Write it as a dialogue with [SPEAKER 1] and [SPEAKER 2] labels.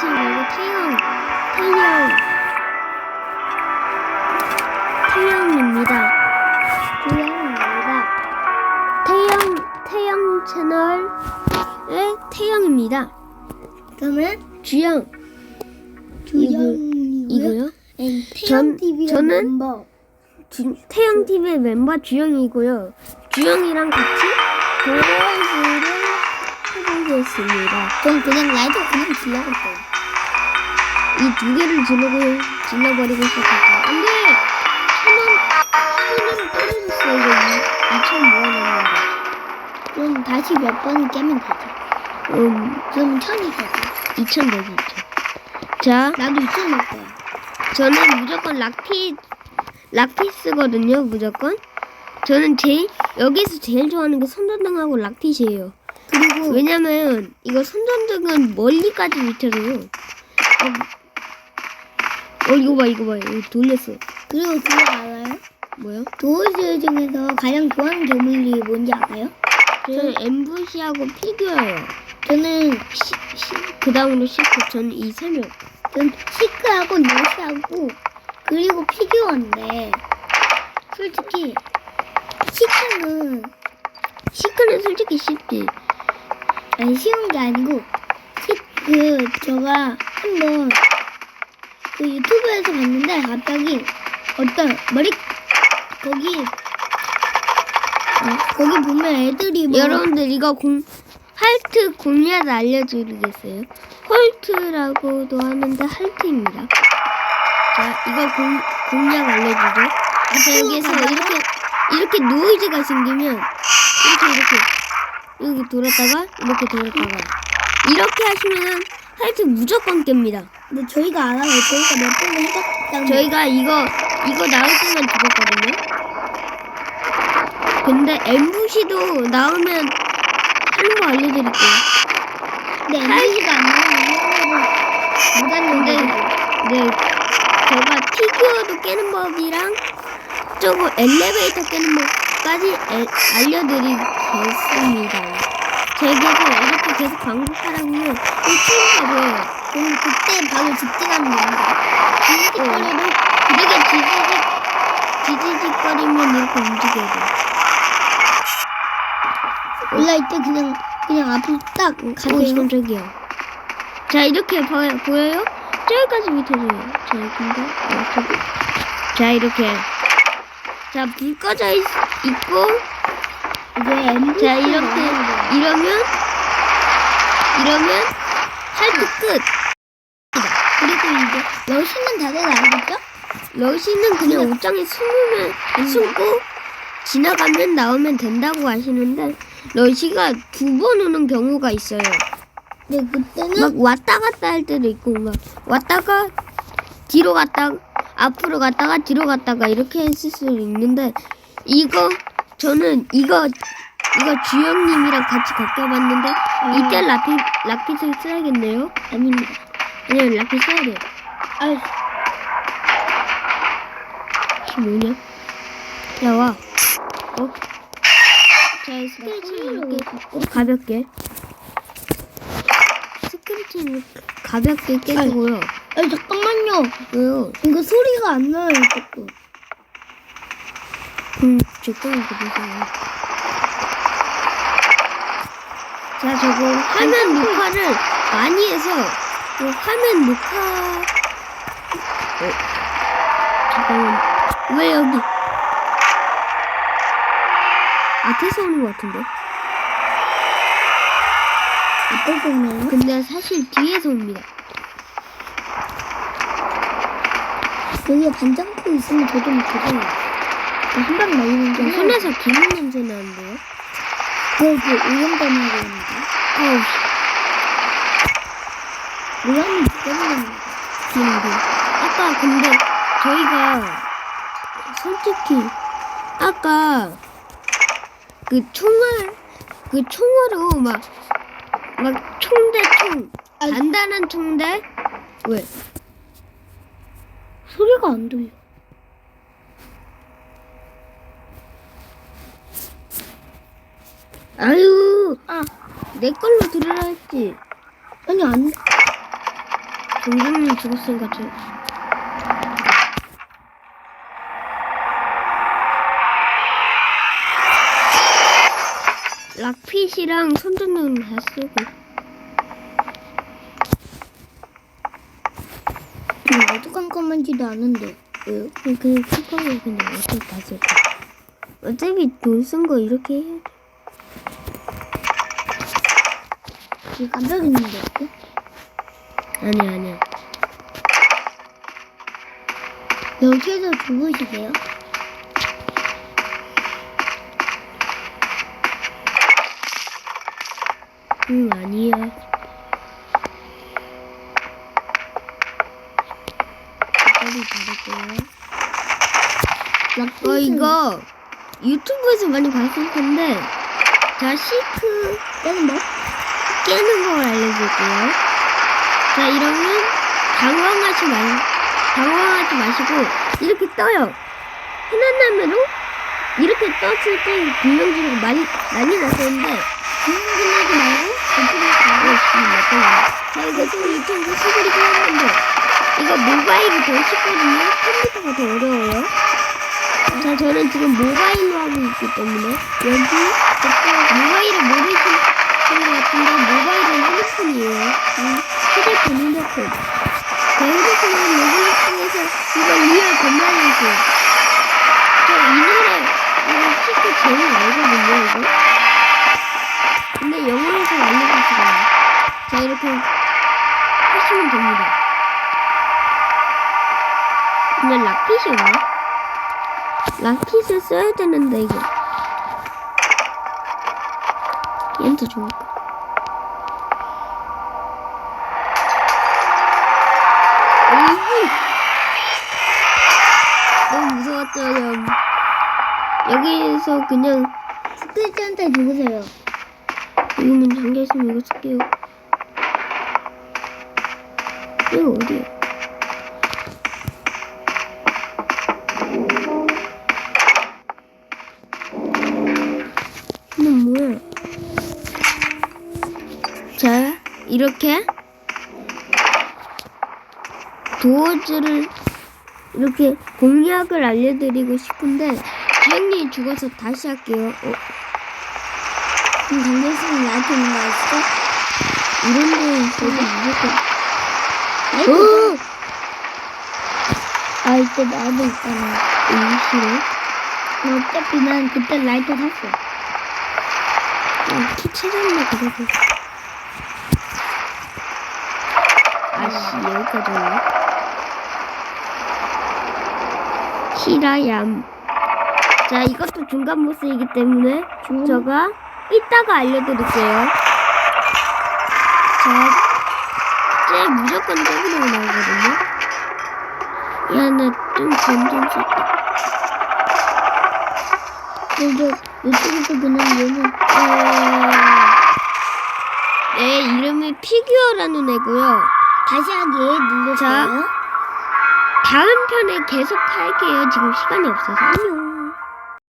[SPEAKER 1] 스크래치 말고 태형, 태형, 태형입니다. 태형입니다. 태형, 태형 채널의 태형입니다.
[SPEAKER 2] 그러면
[SPEAKER 1] 주영,
[SPEAKER 2] 주영이고요.
[SPEAKER 1] 이고요.
[SPEAKER 2] 네,
[SPEAKER 1] 전- 저는-
[SPEAKER 2] 멤버.
[SPEAKER 1] 주, 태형 TV의 멤버 주영이고요. 주영이랑 같이 도라이즈를 해보겠습니다.
[SPEAKER 2] 전 그냥 라이트 그냥 질러갈 거예요.
[SPEAKER 1] 이 두 개를 질러고 질러버리고 시작할게요. 안돼! 천원 천원 떨어졌어 이거 2천 모아놨는데.
[SPEAKER 2] 그럼 다시 몇 번을 깨면 되죠.
[SPEAKER 1] 음
[SPEAKER 2] 그럼 천이 되죠.
[SPEAKER 1] 2천 되지 2천. 자
[SPEAKER 2] 나도 이천 넣을 거야.
[SPEAKER 1] 저는 무조건 락피 락피스거든요 무조건. 저는 제일 여기서 제일 좋아하는 게 손전등하고 락핏이에요.
[SPEAKER 2] 그리고
[SPEAKER 1] 왜냐면 이거 손전등은 멀리까지 밑에서요. 어, 어 이거 봐 이거 봐 이거 돌렸어.
[SPEAKER 2] 그리고 그거 알아요?
[SPEAKER 1] 뭐요?
[SPEAKER 2] 도어즈 중에서 가장 좋아하는 괴물이 뭔지 알아요?
[SPEAKER 1] 저는 엠부시하고 피규어예요.
[SPEAKER 2] 저는
[SPEAKER 1] 시, 시, 그 다음으로 시크 저는 이 세 명.
[SPEAKER 2] 전 시크하고 노시하고 그리고 피규어인데 솔직히 시크는
[SPEAKER 1] 시크는 솔직히 쉽지.
[SPEAKER 2] 아니 쉬운 게 아니고 시그 저가 한번 그 유튜브에서 봤는데 갑자기 어떤 머리 거기 어, 거기 보면 애들이 뭐
[SPEAKER 1] 여러분들 이거 공 할트 공략 알려드리겠어요. 홀트라고도 하는데 할트입니다. 자 이거 공, 공략 알려주죠. 자 여기에서 이렇게 이렇게 노이즈가 생기면 이렇게 이렇게 이렇게 돌았다가 이렇게 돌았다가 이렇게 하시면은 할트 무조건 깹니다.
[SPEAKER 2] 근데 저희가 알아요. 저희가 몇 번을 해봤다는
[SPEAKER 1] 저희가 이거 이거 나올 때만 죽었거든요. 근데 엠부시도 나오면 하는 거 알려드릴게요.
[SPEAKER 2] 근데 MBC가 안 나오면 못하는데
[SPEAKER 1] 네, 제가 피규어도 깨는 법이랑 저거 엘리베이터 깨는 법까지 에- 알려드리겠습니다. 제가 이렇게 계속 반복하라고요. 유튜브에
[SPEAKER 2] 그럼 그때 바로 직진하면 됩니다.
[SPEAKER 1] 어. 이렇게 지지직 지지직거리면 이렇게 움직여야 돼.
[SPEAKER 2] 올라올 때 그냥 그냥 앞으로 딱
[SPEAKER 1] 오,
[SPEAKER 2] 가세요.
[SPEAKER 1] 깜짝이야. 자, 이렇게 보, 보여요? 저기까지 밑에서요. 자, 근데, 이렇게. 자, 이렇게. 자, 불 꺼져 있, 있고,
[SPEAKER 2] 이제
[SPEAKER 1] 자, 이렇게, 이러면, 이러면, 할트 끝.
[SPEAKER 2] 그리고 이제 러시는 다들 알겠죠?
[SPEAKER 1] 러시는 그냥 옷장에 숨으면, 숨고, 지나가면 나오면 된다고 하시는데, 러시가 두 번 오는 경우가 있어요.
[SPEAKER 2] 네 그때는
[SPEAKER 1] 막 왔다 갔다 할 때도 있고 막 왔다가 뒤로 갔다 앞으로 갔다가 뒤로 갔다가 이렇게 했을 수도 있는데 이거 저는 이거 이거 주영님이랑 같이 겪어봤는데 이때 라피 라피를 써야겠네요.
[SPEAKER 2] 아닙니다.
[SPEAKER 1] 아니면 라피 써야 돼요.
[SPEAKER 2] 아유
[SPEAKER 1] 이게 뭐냐? 야 와. 어? 자 스크래치를 이렇게 가볍게 스크래치는 가볍게 깨주고요.
[SPEAKER 2] 아유 잠깐만요.
[SPEAKER 1] 왜요?
[SPEAKER 2] 이거 소리가 안 나요 자꾸.
[SPEAKER 1] 음, 적당히 보세요. 자, 저거 화면 녹화를 많이 해서 그 화면 녹화 어, 잠깐만 왜 여기 앞에서 오는 것 같은데?
[SPEAKER 2] 앞에서 오나요?
[SPEAKER 1] 근데 사실 뒤에서 옵니다.
[SPEAKER 2] 여기에 반장코 있으면 저좀 주세요. 한방 날리는 게
[SPEAKER 1] 손에서 기름 냄새 나는데요?
[SPEAKER 2] 그거 그 오염 때문에 그러는데.
[SPEAKER 1] 어우,
[SPEAKER 2] 오염이 때문에
[SPEAKER 1] 기름도. 아까 근데 저희가 솔직히 아까 그 총알 그 총으로 막 막 총대 총
[SPEAKER 2] 아이.
[SPEAKER 1] 단단한 총대 왜
[SPEAKER 2] 소리가 안 들려.
[SPEAKER 1] 아유
[SPEAKER 2] 아
[SPEAKER 1] 내 걸로 들으라 했지
[SPEAKER 2] 아니 안
[SPEAKER 1] 종종님 죽었으니까 저. 락핏이랑 손전등은 다 쓰고.
[SPEAKER 2] 음, 어떻게 깜깜한지도 아는데.
[SPEAKER 1] 왜요? 그, 그, 쿠팡을 그냥 어떻게 다 쓸까? 어차피 돈 쓴 거 이렇게 해야 돼.
[SPEAKER 2] 이게 깜빡이는데 어때?
[SPEAKER 1] 아니야, 아니야.
[SPEAKER 2] 여기에서 죽으시게요?
[SPEAKER 1] 응, 아니야. 빨리 다를게요. 어, 이거 유튜브에서 많이 봤을 텐데, 자, 시크
[SPEAKER 2] 때는 뭐?
[SPEAKER 1] 깨는 걸 알려줄게요. 자, 이러면 당황하지 말, 당황하지 마시고, 이렇게 떠요. 라면으로 이렇게 떴을 때 지르고 많이, 난리 났었는데,
[SPEAKER 2] 끝나지 말고 어떻게
[SPEAKER 1] 맞다. 자, 이거 지금 유튜브 시골이긴 했는데, 이거 모바일이 더 쉽거든요? 컴퓨터가 더 어려워요. 자, 저는 지금 모바일로 하고 있기 때문에, 여기, 모바일을 모르시는 것 같은데, 모바일은 핸드폰이에요. 음, 휴대폰, 핸드폰. 자, 핸드폰은 여기 통해서 이거 리얼 건너리세요. 저이 노래, 이거 시크 제일 알거든요, 이거. 근데 영어로 잘 알려주시거든요. 자, 이렇게 하시면 됩니다. 근데 락핏이 없네? 락핏을 써야 되는데, 이게. 얘한테 좋을까? 으이! 너무 무서웠죠, 형. 여기서 그냥
[SPEAKER 2] 스크리트한테 죽으세요.
[SPEAKER 1] 이거면 잠겨 있으면 이거 쓸게요. 이거 어디야? 이렇게 도어즈를 이렇게 공략을 알려드리고 싶은데 주영님이 죽어서 다시 할게요. 어,
[SPEAKER 2] 지금 당겨있으면 라이트 있는 거 아시죠?
[SPEAKER 1] 이런 데 있어서 무조건 어!
[SPEAKER 2] 아 이때 나도 있잖아.
[SPEAKER 1] 이시로
[SPEAKER 2] 어차피 난 그때 라이트 샀어.
[SPEAKER 1] 어, 키 찾았네 그래도 아씨 여기까지 왔네. 히라얌. 자 이것도 중간 보스이기 때문에
[SPEAKER 2] 중-
[SPEAKER 1] 저가 이따가 알려드릴게요. 자, 쟤 무조건 저기로 나오거든요. 야나좀 점점 썼다
[SPEAKER 2] 그래도 이쪽에서 그냥 얘는
[SPEAKER 1] 어... 내 이름이 피규어라는 애고요.
[SPEAKER 2] 다시 하기 눌러줘요.
[SPEAKER 1] 다음 편에 계속 할게요. 지금 시간이 없어서 안녕.